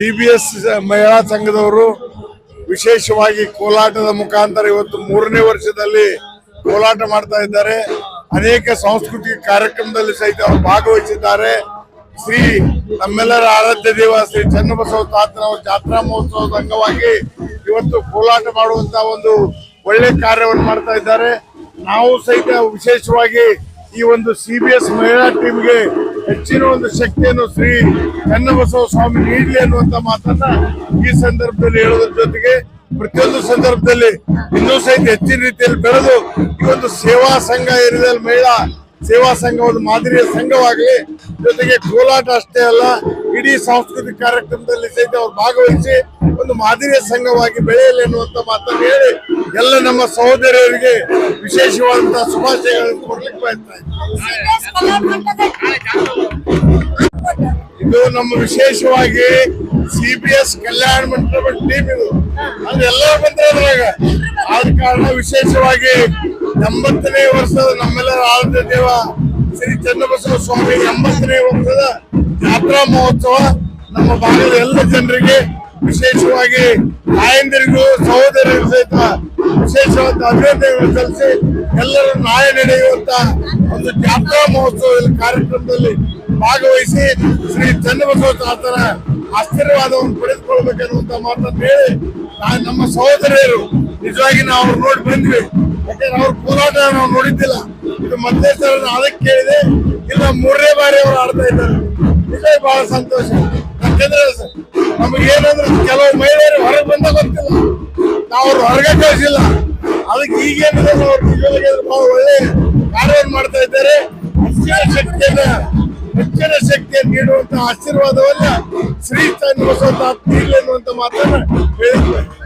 ಟಿಬಿಎಸ್ ಮಹಿಳಾ ಸಂಘದವರು ವಿಶೇಷವಾಗಿ ಕೋಲಾಟದ ಮುಖಾಂತರ ಇವತ್ತು ಮೂರನೇ ವರ್ಷದಲ್ಲಿ ಕೋಲಾಟ ಮಾಡ್ತಾ ಇದ್ದಾರೆ. ಅನೇಕ ಸಾಂಸ್ಕೃತಿಕ ಕಾರ್ಯಕ್ರಮದಲ್ಲಿ ಸಹಿತ ಅವರು ಭಾಗವಹಿಸಿದ್ದಾರೆ. ಶ್ರೀ ನಮ್ಮೆಲ್ಲರ ಆರಾಧ್ಯ ದೇವ ಶ್ರೀ ಚನ್ನಬಸವ ತಾತನವರ ಜಾತ್ರಾ ಮಹೋತ್ಸವದ ಅಂಗವಾಗಿ ಇವತ್ತು ಕೋಲಾಟ ಮಾಡುವಂತ ಒಂದು ಒಳ್ಳೆ ಕಾರ್ಯವನ್ನು ಮಾಡ್ತಾ ಇದ್ದಾರೆ. ನಾವು ಸಹಿತ ವಿಶೇಷವಾಗಿ ಈ ಒಂದು ಸಿ ಬಿ ಎಸ್ ಮಹಿಳಾ ಟೀಮ್ಗೆ ಹೆಚ್ಚಿನ ಒಂದು ಶಕ್ತಿಯನ್ನು ಶ್ರೀ ಚನ್ನಬಸವ ಸ್ವಾಮಿ ನೀಡಲಿ ಅನ್ನುವಂತ ಮಾತನ್ನ ಈ ಸಂದರ್ಭದಲ್ಲಿ ಹೇಳೋದ್ರ ಜೊತೆಗೆ ಪ್ರತಿಯೊಂದು ಸಂದರ್ಭದಲ್ಲಿ ಇನ್ನೂ ಸಹಿತ ಹೆಚ್ಚಿನ ರೀತಿಯಲ್ಲಿ ಬೆಳೆದು ಈ ಒಂದು ಸೇವಾ ಸಂಘ ಏರಿದಲ್ಲಿ ಮಹಿಳಾ ಸೇವಾ ಸಂಘ ಒಂದು ಮಾದರಿಯ ಸಂಘವಾಗಲಿ, ಜೊತೆಗೆ ಕೋಲಾಟ ಅಷ್ಟೇ ಅಲ್ಲ, ಇಡೀ ಸಾಂಸ್ಕೃತಿಕ ಕಾರ್ಯಕ್ರಮದಲ್ಲಿ ಸಹಿತ ಅವರು ಭಾಗವಹಿಸಿ ಒಂದು ಮಾದರಿಯ ಸಂಘವಾಗಿ ಬೆಳೆಯಲಿ ಅನ್ನುವಂತ ಮಾತನ್ನು ಹೇಳಿ ಎಲ್ಲ ನಮ್ಮ ಸಹೋದರಿಯರಿಗೆ ವಿಶೇಷವಾದಂತಹ ಶುಭಾಶಯಗಳನ್ನು ಕೊಡ್ಲಿಕ್ಕೆ ಬಯಸ್ತಾ ಇದು ನಮ್ಮ ವಿಶೇಷವಾಗಿ C B S Kalyana Mantapa team ಇದು. ಅಂದ್ರೆ ಎಲ್ಲರೂ ಬಂದ್ರೆ ಅದ್ರಾಗ. ಆದ ಕಾರಣ ವಿಶೇಷವಾಗಿ ಎಂಬತ್ತನೇ ವರ್ಷದ ನಮ್ಮೆಲ್ಲರ ಆರಾಧ್ಯ ದೇವ ಶ್ರೀ ಚನ್ನಬಸವ ಸ್ವಾಮಿ ಎಂಬತ್ತನೇ ವರ್ಷದ ಜಾತ್ರಾ ಮಹೋತ್ಸವ ನಮ್ಮ ಭಾಗದ ಎಲ್ಲ ಜನರಿಗೆ ವಿಶೇಷವಾಗಿ ತಾಯಂದಿರಿಗೂ ಸಹೋದರಿಗೂ ಸಹಿತ ವಿಶೇಷವಾದ ಅಭಿನಂದನೆಗಳು ಸಲ್ಲಿಸಿ ಎಲ್ಲರೂ ನಾಳೆ ನಡೆಯುವಂತ ಒಂದು ಜಾತ್ರಾ ಮಹೋತ್ಸವ ಕಾರ್ಯಕ್ರಮದಲ್ಲಿ ಭಾಗವಹಿಸಿ ಶ್ರೀ ಚನ್ನಬಸವ ತಾತನ ಆಶೀರ್ವಾದವನ್ನು ಪಡೆದುಕೊಳ್ಬೇಕನ್ನುವಂತ ಮಾತನ್ನು ಹೇಳಿ ನಮ್ಮ ಸಹೋದರಿಯರು ನಿಜವಾಗಿ ನಾವು ನೋಡಿ ಬಂದ್ವಿ. ಯಾಕಂದ್ರೆ ಅವ್ರ ಹೋರಾಟ ನಾವು ನೋಡಿದ್ದಿಲ್ಲ. ಇದು ಮತ್ತೆ ಸರ್ ಅದಕ್ಕೆ ಕೇಳಿದೆ, ಇಲ್ಲ ಮೂರನೇ ಬಾರಿ ಅವರು ಆಡ್ತಾ ಇದ್ದಾರೆ. ನಿಜ ಬಹಳ ಸಂತೋಷ. ಯಾಕಂದ್ರೆ ನಮಗೆ ಏನಂದ್ರೆ ಕೆಲವು ಮಹಿಳೆಯರು ಹೊರಗೆ ಬಂದ ಗೊತ್ತಿಲ್ಲ. ನಾವು ಅವ್ರು ಹೊರಗೆ ಕಳಿಸಿಲ್ಲ. ಅದಕ್ಕೆ ಈಗೇನಿದೆ ಅವ್ರು ಒಳ್ಳೆ ಕಾರ್ಯವನ್ನು ಮಾಡ್ತಾ ಇದ್ದಾರೆ. ಹೆಚ್ಚಿನ ಶಕ್ತಿಯನ್ನ, ಹೆಚ್ಚಿನ ಶಕ್ತಿಯನ್ನು ನೀಡುವಂತಹ ಆಶೀರ್ವಾದವನ್ನ ಶ್ರೀ ಚನ್ನಬಸವ ನೀಡಲಿ ಅನ್ನುವಂತ ಮಾತನ್ನ ಹೇಳಿದ್ದಾರೆ